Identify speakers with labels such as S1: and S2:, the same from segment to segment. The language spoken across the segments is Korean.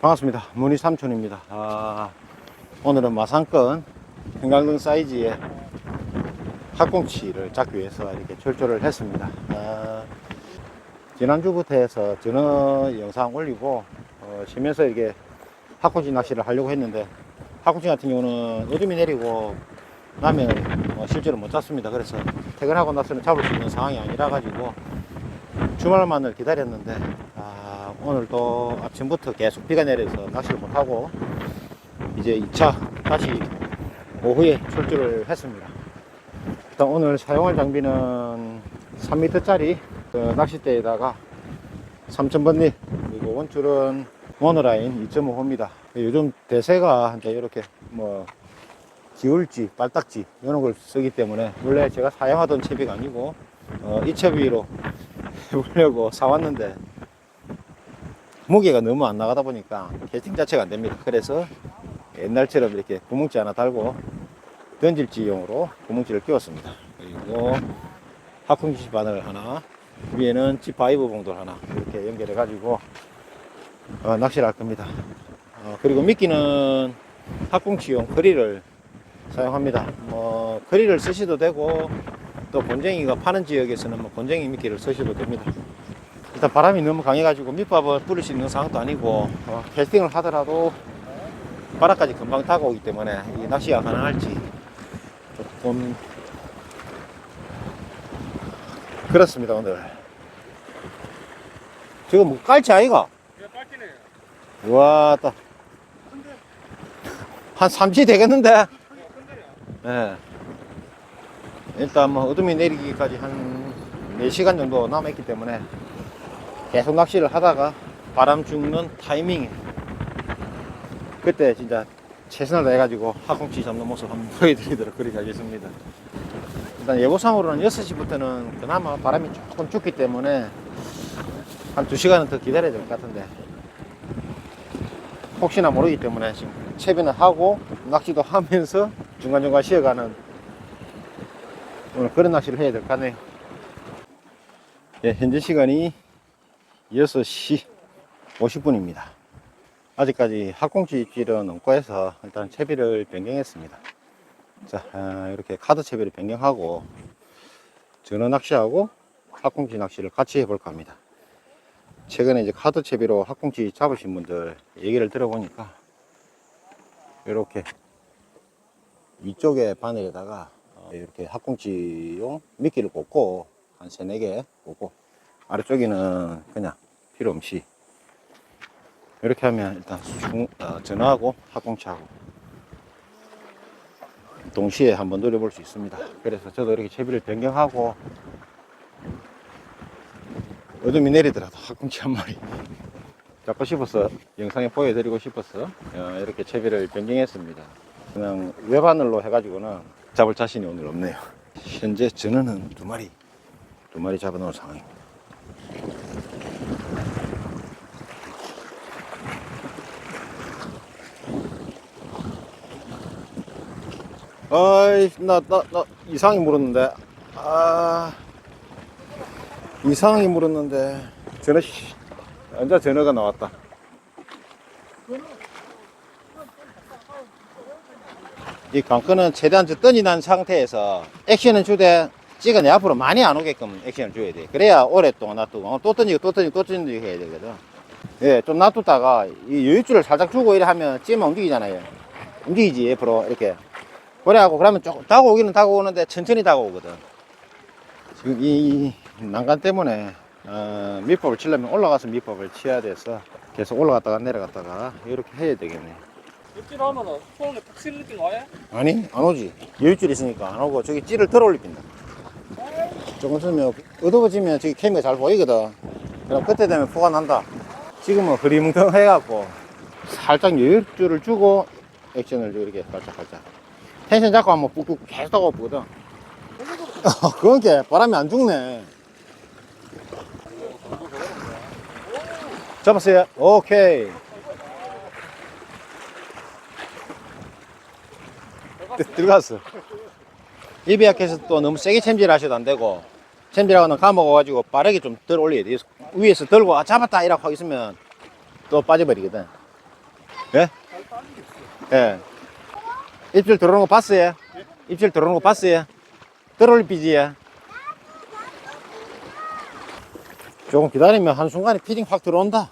S1: 반갑습니다. 문희 삼촌입니다. 아, 오늘은 마산권 평강등 사이즈의 학꽁치를 잡기 위해서 이렇게 철조를 했습니다. 아, 지난주부터 해서 전어 영상 올리고 어, 쉬면서 이렇게 학꽁치 낚시를 하려고 했는데 학꽁치 같은 경우는 어둠이 내리고 나면 어, 실제로 못 잡습니다. 그래서 퇴근하고 나서는 잡을 수 있는 상황이 아니라 가지고 주말만을 기다렸는데 아, 오늘도 아침부터 계속 비가 내려서 낚시를 못하고 이제 2차 다시 오후에 출조를 했습니다. 일단 오늘 사용할 장비는 3m짜리 그 낚싯대에다가 3000번리 그리고 원줄은 모노라인 2.5호입니다. 요즘 대세가 이제 이렇게 뭐 기울지, 빨딱지 이런 걸 쓰기 때문에 원래 제가 사용하던 채비가 아니고 어, 이 채비로 해보려고 사왔는데 무게가 너무 안 나가다 보니까 캐스팅 자체가 안 됩니다. 그래서 옛날처럼 이렇게 구멍지 하나 달고 던질지용으로 구멍지를 끼웠습니다. 그리고 하쿵지 바늘 하나, 위에는 G5 봉돌 하나 이렇게 연결해 가지고 어, 낚시를 할 겁니다. 어, 그리고 미끼는 학궁치용 거리를 사용합니다. 뭐 거리를 쓰셔도 되고 또 본쟁이가 파는 지역에서는 뭐 본쟁이 미끼를 쓰셔도 됩니다. 일단 바람이 너무 강해가지고 밑밥을 뿌릴 수 있는 상황도 아니고 어, 캐스팅을 하더라도 바닥까지 금방 다가오기 때문에 이 낚시가 가능할지 조금 그렇습니다 오늘 지금 뭐 깔치 아이가?
S2: 예, 빨기네요.
S1: 와, 따. 한 3시 되겠는데? 예. 일단 뭐 어둠이 내리기까지 한 4시간 정도 남았기 때문에 계속 낚시를 하다가 바람 죽는 타이밍에 그때 진짜 최선을 다해가지고 하콩치 잡는 모습 한번 보여드리도록 그렇게 하겠습니다. 일단 예보상으로는 6시부터는 그나마 바람이 조금 죽기 때문에 한 2시간은 더 기다려야 될 것 같은데 혹시나 모르기 때문에 지금 채비는 하고 낚시도 하면서 중간중간 쉬어가는 오늘 그런 낚시를 해야 될 것 같네요. 예, 현재 시간이 6시 50분입니다. 아직까지 학꽁치 입질은 해서 일단 채비를 변경했습니다. 자, 아, 이렇게 카드 채비를 변경하고 전어 낚시하고 학꽁치 낚시를 같이 해볼까 합니다. 최근에 이제 카드 채비로 학꽁치 잡으신 분들 얘기를 들어보니까 이렇게 위쪽에 바늘에다가 어, 이렇게 학꽁치용 미끼를 꽂고 한 세네 개 꽂고 아래쪽에는 그냥 필요 없이 이렇게 하면 일단 중, 어, 전화하고 학꽁치하고 동시에 한번 노려볼 수 있습니다. 그래서 저도 이렇게 채비를 변경하고 어둠이 내리더라도 학꽁치 한 마리 잡고 싶어서 영상에 보여드리고 싶어서 어, 이렇게 채비를 변경했습니다. 그냥 외바늘로 해가지고는 잡을 자신이 오늘 없네요. 현재 전어는 두 마리, 두 마리 잡아놓은 상황입니다. 아이, 나, 나, 나 이상하게 물었는데. 아, 이상하게 물었는데. 씨, 완전 전어가 나왔다. 이 강건은 최대한 저 뜬이 난 상태에서 액션은 주되 찌가 내 앞으로 많이 안 오게끔 액션을 줘야 돼. 그래야 오랫동안 놔두고 어, 또 던지고 또 던지고 또 던지고 해야 되거든. 예, 좀 놔뒀다가 이 여유줄을 살짝 주고 이래 하면 찌면 움직이잖아요. 움직이지, 옆으로 이렇게. 그래갖고 그러면 조금 다가오기는 다가오는데 천천히 다가오거든. 지금 이 난간 때문에 어, 밑밥을 치려면 올라가서 밑밥을 치야 돼서 계속 올라갔다가 내려갔다가 이렇게 해야 되겠네.
S2: 입질 하면은 손에 푹 쓰는 느낌 와요?
S1: 아니 안 오지. 여유줄 있으니까 안 오고 저기 찌를 덜 올립니다. 조금 있으면 어두워지면 저기 캠이 잘 보이거든. 그럼 그때 되면 포가 난다. 지금은 흐리뭉텅 해갖고 살짝 여유줄을 주고 액션을 이렇게 살짝 살짝. 텐션 잡고 하면 꾹꾹 계속 하고 보거든. 그건 게 바람이 안 죽네. 잡았어요. 오케이. 들- 들어갔어. 입이 약해서 또 너무 세게 챔질 하셔도 안 되고, 챔질하고는 감아가지고 빠르게 좀 덜 올려야 돼요. 위에서 들고, 아, 잡았다! 이라고 하고 있으면 또 빠져버리거든. 예? 예. 입질 들어오는 거 봤어요? 입질 들어오는 거 봤어요? 덜 올리지? 조금 기다리면 한순간에 피딩 확 들어온다.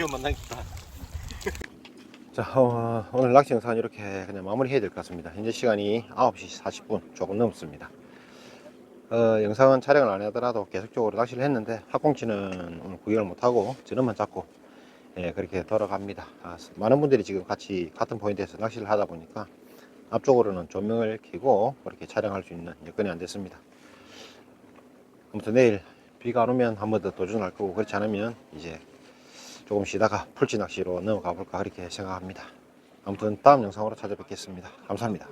S1: 아쉬운 만나겠다. 자, 어, 오늘 낚시 영상 이렇게 그냥 마무리 해야 될 것 같습니다. 현재 시간이 9시 40분 조금 넘었습니다. 어, 영상은 촬영을 안 하더라도 계속적으로 낚시를 했는데 학꽁치는 오늘 구경을 못하고 저는만 잡고 예, 그렇게 돌아갑니다. 아, 많은 분들이 지금 같이 같은 포인트에서 낚시를 하다 보니까 앞쪽으로는 조명을 켜고 그렇게 촬영할 수 있는 여건이 안 됐습니다. 아무튼 내일 비가 안 오면 한 번 더 도전할 거고 그렇지 않으면 이제 조금 쉬다가 풀치 낚시로 넘어가 볼까 그렇게 생각합니다. 아무튼 다음 영상으로 찾아뵙겠습니다. 감사합니다.